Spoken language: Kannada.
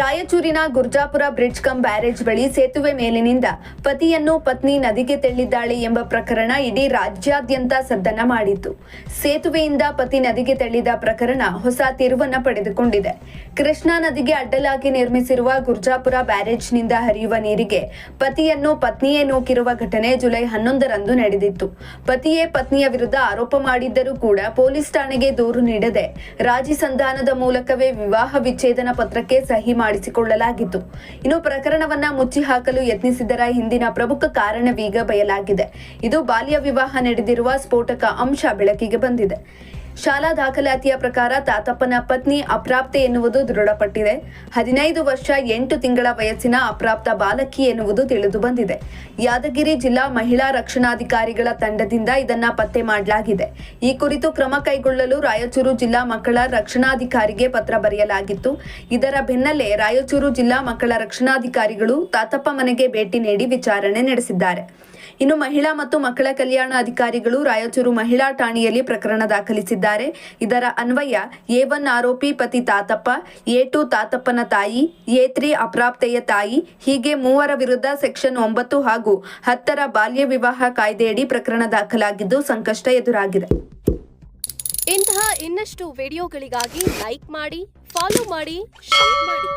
ರಾಯಚೂರಿನ ಗುರ್ಜಾಪುರ ಬ್ರಿಡ್ಜ್ ಕಂ ಬ್ಯಾರೇಜ್ ಬಳಿ ಸೇತುವೆ ಮೇಲಿನಿಂದ ಪತಿಯನ್ನು ಪತ್ನಿ ನದಿಗೆ ತೆಳ್ಳಿದ್ದಾಳೆ ಎಂಬ ಪ್ರಕರಣ ಇಡೀ ರಾಜ್ಯಾದ್ಯಂತ ಸದ್ದನ ಮಾಡಿತ್ತು ಸೇತುವೆಯಿಂದ ಪತಿ ನದಿಗೆ ತೆಳ್ಳಿದ ಪ್ರಕರಣ ಹೊಸ ತಿರುವನ್ನ ಪಡೆದುಕೊಂಡಿದೆ. ಕೃಷ್ಣಾ ನದಿಗೆ ಅಡ್ಡಲಾಗಿ ನಿರ್ಮಿಸಿರುವ ಗುರ್ಜಾಪುರ ಬ್ಯಾರೇಜ್ನಿಂದ ಹರಿಯುವ ನೀರಿಗೆ ಪತಿಯನ್ನು ಪತ್ನಿಯೇ ನೂಕಿರುವ ಘಟನೆ ಜುಲೈ ಹನ್ನೊಂದರಂದು ನಡೆದಿತ್ತು. ಪತಿಯೇ ಪತ್ನಿಯ ವಿರುದ್ಧ ಆರೋಪ ಮಾಡಿದ್ದರೂ ಕೂಡ ಪೊಲೀಸ್ ಠಾಣೆಗೆ ದೂರು ನೀಡದೆ ರಾಜಿ ಸಂಧಾನದ ಮೂಲಕವೇ ವಿವಾಹ ವಿಚ್ಛೇದನ ಪತ್ರಕ್ಕೆ ಸಹಿ ಮಾಡಿಸಿಕೊಳ್ಳಲಾಗಿತ್ತು. ಇನ್ನು ಪ್ರಕರಣವನ್ನ ಮುಚ್ಚಿ ಹಾಕಲು ಯತ್ನಿಸಿದರ ಹಿಂದಿನ ಪ್ರಮುಖ ಕಾರಣವೀಗ ಬಯಲಾಗಿದೆ. ಇದು ಬಾಲ್ಯ ವಿವಾಹ ನಡೆದಿರುವ ಸ್ಫೋಟಕ ಅಂಶ ಬೆಳಕಿಗೆ ಬಂದಿದೆ. ಶಾಲಾ ದಾಖಲಾತಿಯ ಪ್ರಕಾರ ತಾತಪ್ಪನ ಪತ್ನಿ ಅಪ್ರಾಪ್ತೆ ಎನ್ನುವುದು ದೃಢಪಟ್ಟಿದೆ. ಹದಿನೈದು ವರ್ಷ ಎಂಟು ತಿಂಗಳ ವಯಸ್ಸಿನ ಅಪ್ರಾಪ್ತ ಬಾಲಕಿ ಎನ್ನುವುದು ತಿಳಿದು ಬಂದಿದೆ. ಯಾದಗಿರಿ ಜಿಲ್ಲಾ ಮಹಿಳಾ ರಕ್ಷಣಾಧಿಕಾರಿಗಳ ತಂಡದಿಂದ ಇದನ್ನ ಪತ್ತೆ ಮಾಡಲಾಗಿದೆ. ಈ ಕುರಿತು ಕ್ರಮ ಕೈಗೊಳ್ಳಲು ರಾಯಚೂರು ಜಿಲ್ಲಾ ಮಕ್ಕಳ ರಕ್ಷಣಾಧಿಕಾರಿಗೆ ಪತ್ರ ಬರೆಯಲಾಗಿತ್ತು. ಇದರ ಬೆನ್ನಲ್ಲೇ ರಾಯಚೂರು ಜಿಲ್ಲಾ ಮಕ್ಕಳ ರಕ್ಷಣಾಧಿಕಾರಿಗಳು ತಾತಪ್ಪ ಮನೆಗೆ ಭೇಟಿ ನೀಡಿ ವಿಚಾರಣೆ ನಡೆಸಿದ್ದಾರೆ. ಇನ್ನು ಮಹಿಳಾ ಮತ್ತು ಮಕ್ಕಳ ಕಲ್ಯಾಣ ಅಧಿಕಾರಿಗಳು ರಾಯಚೂರು ಮಹಿಳಾ ಠಾಣೆಯಲ್ಲಿ ಪ್ರಕರಣ ದಾಖಲಿಸಿದ್ದಾರೆ. ಇದರ ಅನ್ವಯ ಎ ಒನ್ ಆರೋಪಿ ಪತಿ ತಾತಪ್ಪ, ಎ ಟು ತಾತಪ್ಪನ ತಾಯಿ, ಎ ತ್ರೀ ಅಪ್ರಾಪ್ತೆಯ ತಾಯಿ, ಹೀಗೆ ಮೂವರ ವಿರುದ್ಧ ಸೆಕ್ಷನ್ ಒಂಬತ್ತು ಹಾಗೂ ಹತ್ತರ ಬಾಲ್ಯ ವಿವಾಹ ಕಾಯ್ದೆಯಡಿ ಪ್ರಕರಣ ದಾಖಲಾಗಿದ್ದು ಸಂಕಷ್ಟ ಎದುರಾಗಿದೆ. ಇಂತಹ ಇನ್ನಷ್ಟು ವಿಡಿಯೋಗಳಿಗಾಗಿ ಲೈಕ್ ಮಾಡಿ, ಫಾಲೋ ಮಾಡಿ, ಶೇರ್ ಮಾಡಿ.